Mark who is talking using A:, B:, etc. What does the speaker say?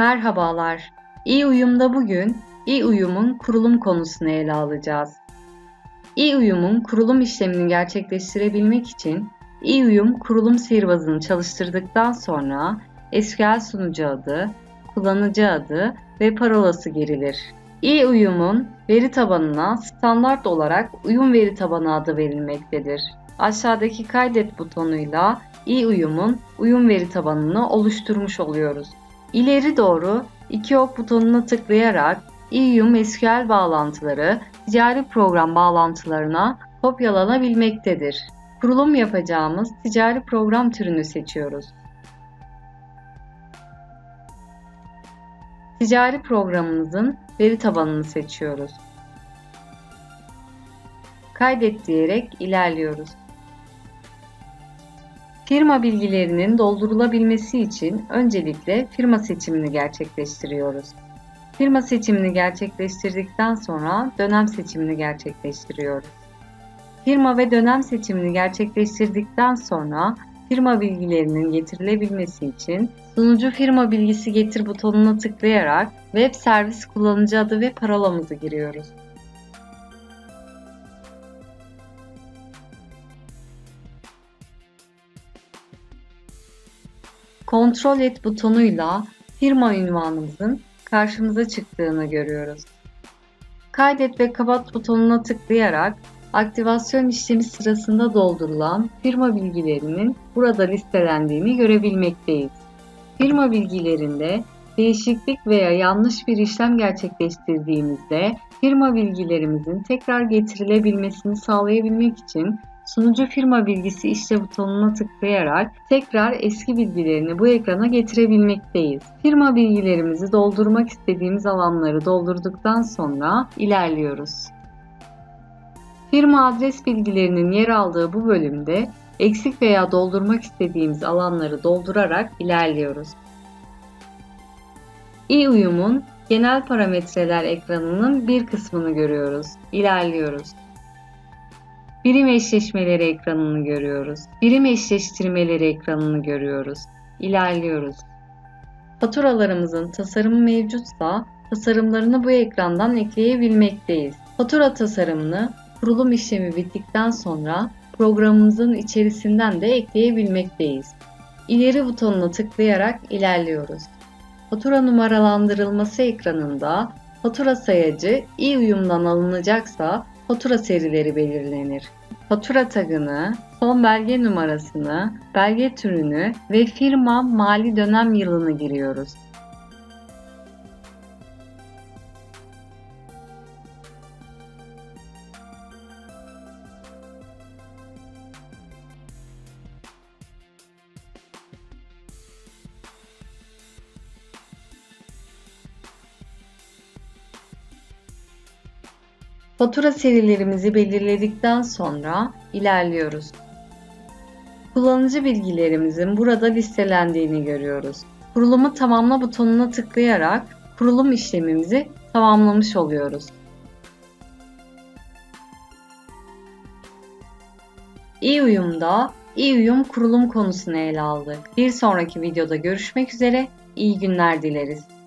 A: Merhabalar. İyi Uyum'da bugün İyi Uyum'un kurulum konusunu ele alacağız. İyi Uyum'un kurulum işlemini gerçekleştirebilmek için İyi Uyum kurulum sihirbazını çalıştırdıktan sonra SQL sunucu adı, kullanıcı adı ve parolası girilir. İyi Uyum'un veri tabanına standart olarak uyum veri tabanı adı verilmektedir. Aşağıdaki kaydet butonuyla İyi Uyum'un uyum veri tabanını oluşturmuş oluyoruz. İleri doğru iki ok butonuna tıklayarak İYUM SQL bağlantıları ticari program bağlantılarına kopyalanabilmektedir. Kurulum yapacağımız ticari program türünü seçiyoruz. Ticari programımızın veri tabanını seçiyoruz. Kaydet diyerek ilerliyoruz. Firma bilgilerinin doldurulabilmesi için öncelikle firma seçimini gerçekleştiriyoruz. Firma seçimini gerçekleştirdikten sonra dönem seçimini gerçekleştiriyoruz. Firma ve dönem seçimini gerçekleştirdikten sonra firma bilgilerinin getirilebilmesi için sunucu firma bilgisi getir butonuna tıklayarak web servis kullanıcı adı ve parolamızı giriyoruz. Kontrol et butonuyla firma ünvanımızın karşımıza çıktığını görüyoruz. Kaydet ve kapat butonuna tıklayarak aktivasyon işlemi sırasında doldurulan firma bilgilerinin burada listelendiğini görebilmekteyiz. Firma bilgilerinde değişiklik veya yanlış bir işlem gerçekleştirdiğimizde firma bilgilerimizin tekrar getirilebilmesini sağlayabilmek için sunucu firma bilgisi işte butonuna tıklayarak tekrar eski bilgilerini bu ekrana getirebilmekteyiz. Firma bilgilerimizi doldurmak istediğimiz alanları doldurduktan sonra ilerliyoruz. Firma adres bilgilerinin yer aldığı bu bölümde eksik veya doldurmak istediğimiz alanları doldurarak ilerliyoruz. İ-Uyum'un genel parametreler ekranının bir kısmını görüyoruz. İlerliyoruz. Birim eşleşmeleri ekranını görüyoruz. Birim eşleştirmeleri ekranını görüyoruz. İlerliyoruz. Faturalarımızın tasarımı mevcutsa tasarımlarını bu ekrandan ekleyebilmekteyiz. Fatura tasarımını kurulum işlemi bittikten sonra programımızın içerisinden de ekleyebilmekteyiz. İleri butonuna tıklayarak ilerliyoruz. Fatura numaralandırılması ekranında fatura sayacı iyi uyumdan alınacaksa fatura serileri belirlenir. Fatura tagını, son belge numarasını, belge türünü ve firma mali dönem yılını giriyoruz. Fatura serilerimizi belirledikten sonra ilerliyoruz. Kullanıcı bilgilerimizin burada listelendiğini görüyoruz. Kurulumu tamamla butonuna tıklayarak kurulum işlemimizi tamamlamış oluyoruz. İyi uyumda iyi uyum kurulum konusunu ele aldık. Bir sonraki videoda görüşmek üzere, iyi günler dileriz.